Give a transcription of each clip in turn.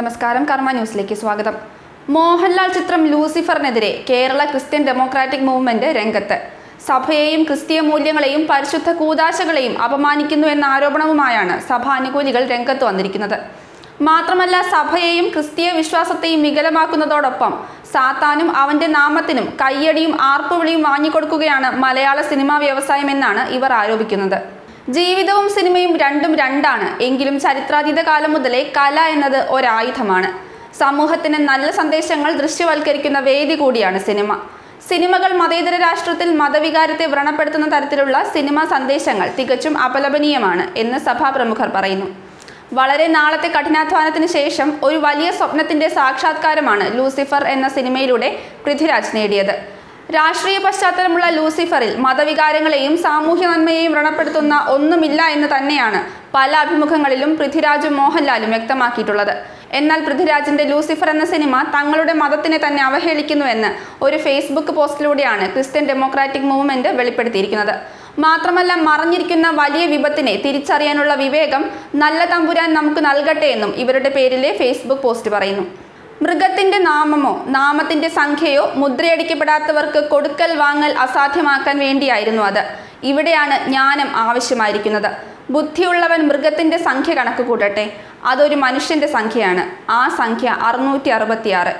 നമസ്കാരം കർമ്മ ന്യൂസിലേക്ക് സ്വാഗതം. മോഹൻലാൽ ചിത്രം ലൂസിഫറിനെതിരെ കേരള ക്രിസ്ത്യൻ ഡെമോക്രാറ്റിക് മൂവ്മെന്റ് രംഗത്ത്. സഭയെയും ക്രിസ്തീയ മൂല്യങ്ങളെയും പരിശുദ്ധ കൂതാശകളെയും അപമാനിക്കുന്നു എന്ന ആരോപണവുമായാണ് സഭാനുകൂലികൾ രംഗത്ത് വന്നിരിക്കുന്നത്. മാത്രമല്ല സഭയെയും ക്രിസ്തീയ വിശ്വാസത്തെയും വികലമാക്കുന്നതോടൊപ്പം സാത്താനും അവന്റെ നാമത്തിനും കയ്യടിയും ആർപ്പുവിളിയും വാങ്ങിക്കൊടുക്കുകയാണ് മലയാള സിനിമാ വ്യവസായം എന്നാണ് ഇവർ ആരോപിക്കുന്നത്. ജീവിതവും സിനിമയും രണ്ടും രണ്ടാണ്. എങ്കിലും ചരിത്രാതീത കാലം മുതലേ കല എന്നത് ഒരായുധമാണ്. സമൂഹത്തിന് നല്ല സന്ദേശങ്ങൾ ദൃശ്യവൽക്കരിക്കുന്ന വേദി കൂടിയാണ് സിനിമ. സിനിമകൾ മതേതര രാഷ്ട്രത്തിൽ മതവികാരത്തെ വ്രണപ്പെടുത്തുന്ന തരത്തിലുള്ള സിനിമാ സന്ദേശങ്ങൾ തികച്ചും അപലപനീയമാണ് എന്ന് സഭാപ്രമുഖർ പറയുന്നു. വളരെ നാളത്തെ കഠിനാധ്വാനത്തിന് ശേഷം ഒരു വലിയ സ്വപ്നത്തിന്റെ സാക്ഷാത്കാരമാണ് ലൂസിഫർ എന്ന സിനിമയിലൂടെ പൃഥ്വിരാജ് നേടിയത്. രാഷ്ട്രീയ പശ്ചാത്തലമുള്ള ലൂസിഫറിൽ മതവികാരങ്ങളെയും സാമൂഹ്യ നന്മയെയും വ്രണപ്പെടുത്തുന്ന ഒന്നുമില്ല എന്ന് തന്നെയാണ് പല അഭിമുഖങ്ങളിലും പൃഥ്വിരാജും മോഹൻലാലും വ്യക്തമാക്കിയിട്ടുള്ളത്. എന്നാൽ പൃഥ്വിരാജിന്റെ ലൂസിഫർ എന്ന സിനിമ തങ്ങളുടെ മതത്തിനെ തന്നെ അവഹേളിക്കുന്നുവെന്ന് ഒരു ഫേസ്ബുക്ക് പോസ്റ്റിലൂടെയാണ് ക്രിസ്ത്യൻ ഡെമോക്രാറ്റിക് മൂവ്മെന്റ് വെളിപ്പെടുത്തിയിരിക്കുന്നത്. മാത്രമല്ല മറഞ്ഞിരിക്കുന്ന വലിയ വിപത്തിനെ തിരിച്ചറിയാനുള്ള വിവേകം നല്ല തമ്പുരാൻ നമുക്ക് നൽകട്ടെ എന്നും ഇവരുടെ പേരിലെ ഫേസ്ബുക്ക് പോസ്റ്റ് പറയുന്നു. മൃഗത്തിന്റെ നാമമോ നാമത്തിന്റെ സംഖ്യയോ മുദ്രയടിക്കപ്പെടാത്തവർക്ക് കൊടുക്കൽ വാങ്ങൽ അസാധ്യമാക്കാൻ വേണ്ടിയായിരുന്നു അത്. ഇവിടെയാണ് ജ്ഞാനം ആവശ്യമായിരിക്കുന്നത്. ബുദ്ധിയുള്ളവൻ മൃഗത്തിന്റെ സംഖ്യ കണക്ക് കൂട്ടട്ടെ. അതൊരു മനുഷ്യന്റെ സംഖ്യയാണ്. ആ സംഖ്യ അറുന്നൂറ്റി അറുപത്തിയാറ്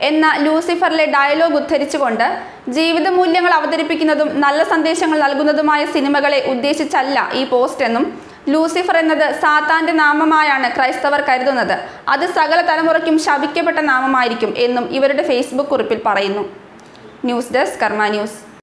എന്ന ലൂസിഫറിലെ ഡയലോഗ് ഉദ്ധരിച്ചുകൊണ്ട് ജീവിത മൂല്യങ്ങൾ അവതരിപ്പിക്കുന്നതും നല്ല സന്ദേശങ്ങൾ നൽകുന്നതുമായ സിനിമകളെ ഉദ്ദേശിച്ചല്ല ഈ പോസ്റ്റ് എന്നും ലൂസിഫർ എന്നത് സാത്താന്റെ നാമമായാണ് ക്രൈസ്തവർ കരുതുന്നത്. അത് സകല തലമുറയ്ക്കും ശപിക്കപ്പെട്ട നാമമായിരിക്കും എന്നും ഇവരുടെ ഫേസ്ബുക്ക് കുറിപ്പിൽ പറയുന്നു. News desk Karma news.